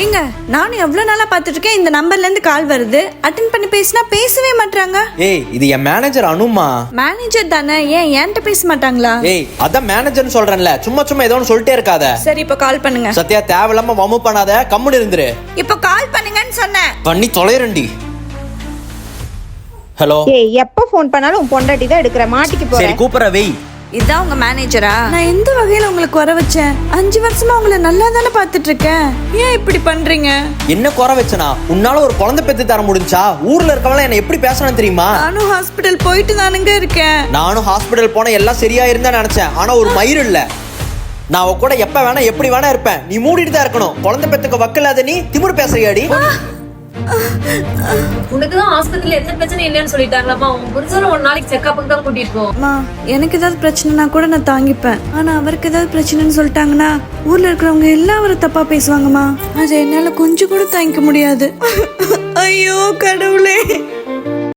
ஏங்க நானும் எவ்வளவு நாளா பார்த்துட்டு இருக்கேன் இந்த நம்பர்ல இருந்து கால் வருது. அட்டன் பண்ணி பேசினா பேசவே மாட்டாங்க ஏய் இது என் மேனேஜர் அனுமா. மேனேஜர் தானே ஏன் என்கிட்ட பேச மாட்டாங்களா? ஏய் அதான் மேனேஜர்னு சொல்றேன்ல சும்மா சும்மா ஏதோ ஒன்று சொல்லிட்டே இருக்காத. சரி இப்போ கால் பண்ணுங்க. சத்யா தேவையில்லாம வம்பு பண்ணாத கம்முன்னு இருந்துரு. இப்போ கால் பண்ணுங்கன்னு சொன்னேன். பண்ணி தொலைறண்டி ஹலோ ஏய் எப்ப ஃபோன் பண்ணாலும் உன் பொண்டாட்டி தான் எடுக்கிற மாட்டிக்கு சரி போறேன் கூப்பிடுற வெய். இதான் உங்க மேனேஜரா நான் எந்த வகையில உங்களுக்கு வர வச்சேன்? அஞ்சு வருஷமா உங்களை நல்லா தானே பார்த்துட்டு இருக்கேன் ஏன் இப்படி பண்றீங்க? என்ன குறை வச்சனா? உன்னால ஒரு குழந்தை பெத்து தர முடிஞ்சா ஊர்ல இருக்கவங்க என்ன எப்படி பேசணும் தெரியுமா? நானும் ஹாஸ்பிட்டல் போயிட்டு தானுங்க இருக்கேன். நானும் ஹாஸ்பிட்டல் போன எல்லாம் சரியா இருந்தா நினைச்சேன். ஆனா ஒரு மயிர் இல்ல. நான் கூட எப்ப வேணா எப்படி வேணா இருப்பேன். நீ மூடிட்டு தான் இருக்கணும். குழந்தை பெத்துக்க வக்கில்லாத நீ திமிரு பேசுறியாடி? உனக்கு தான் ஆஸ்பத்திரியில எந்த பிரச்சனையும் இல்லைன்னு சொல்லிட்டாங்களாமா உன் ஒரு நாளைக்கு செக்கப்புக்கு தான் கூட்டிட்டு போ அம்மா எனக்கு ஏதாவது பிரச்சனைனா கூட நான் தாங்கிப்பேன். ஆனா அவருக்கு ஏதாவது பிரச்சனைன்னு சொல்லிட்டாங்கன்னா ஊர்ல இருக்கிறவங்க எல்லாரும் தப்பா பேசுவாங்கம்மா. அது என்னால கொஞ்சம் கூட தாங்கிக்க முடியாது. ஐயோ கடவுளே.